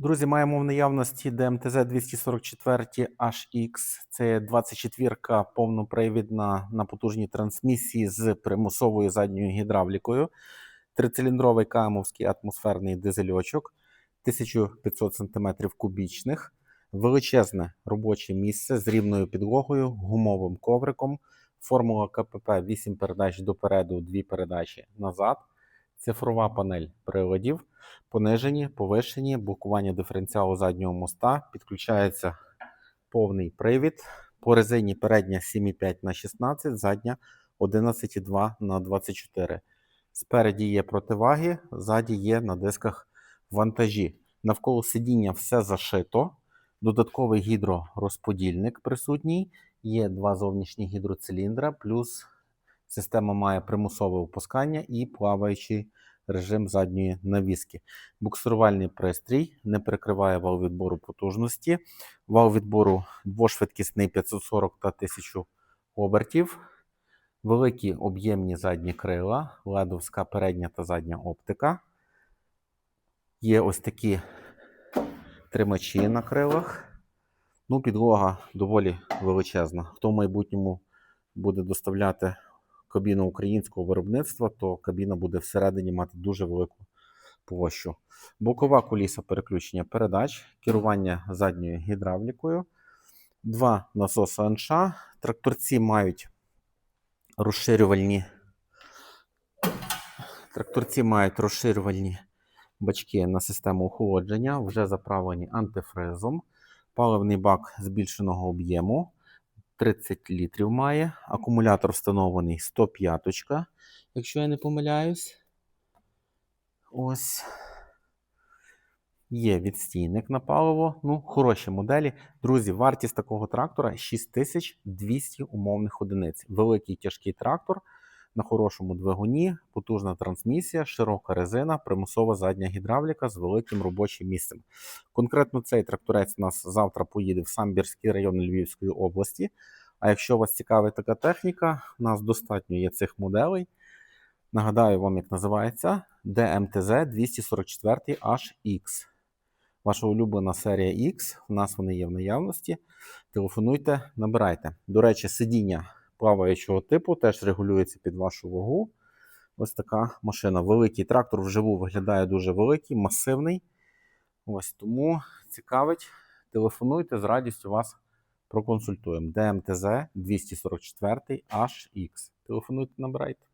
Друзі, маємо в наявності ДМТЗ 244 HX. Це 24-ка повнопривідна на потужній трансмісії з примусовою задньою гідравлікою. Трициліндровий камовський атмосферний дизельочок 1500 см кубічних. Величезне робоче місце з рівною підлогою, гумовим ковриком. Формула КПП 8 передач допереду, 2 передачі назад. Цифрова панель приладів, понижені, повишені, блокування диференціалу заднього моста, підключається повний привід. По резині передня 7,5 на 16, задня 11,2 на 24. Спереді є противаги, ззаді є на дисках вантажі. Навколо сидіння все зашито. Додатковий гідророзподільник присутній. Є два зовнішні гідроциліндра, плюс система має примусове опускання і плаваючий режим задньої навіски. Буксирувальний пристрій не перекриває вал відбору потужності. Вал відбору двошвидкісний 540 та 1000 обертів. Великі об'ємні задні крила, ледовська передня та задня оптика. Є ось такі тримачі на крилах. Ну, підлога доволі величезна. Хто в майбутньому буде доставляти кабіну українського виробництва, то кабіна буде всередині мати дуже велику площу. Бокова куліса переключення передач, керування задньою гідравлікою, два насоси НШ. Тракторці мають розширювальні. Тракторці мають розширювальні бачки на систему охолодження, вже заправлені антифризом. Паливний бак збільшеного об'єму 30 літрів має. Акумулятор встановлений 105, якщо я не помиляюсь. Ось. Є відстійник на паливо. Ну, хороші моделі. Друзі, вартість такого трактора 6200 умовних одиниць. Великий тяжкий трактор на хорошому двигуні, потужна трансмісія, широка резина, примусова задня гідравліка з великим робочим місцем. Конкретно цей тракторець у нас завтра поїде в Самбірський район Львівської області. А якщо вас цікавить така техніка, у нас достатньо є цих моделей. Нагадаю вам, як називається DMTZ 244 HX. Ваша улюблена серія X. У нас вони є в наявності. Телефонуйте, набирайте. До речі, сидіння плаваючого типу теж регулюється під вашу вагу. Ось така машина. Великий трактор вживу виглядає дуже великий, масивний. Ось тому цікавить. Телефонуйте, з радістю вас проконсультуємо. ДМТЗ 244 HX. Телефонуйте, набирайте.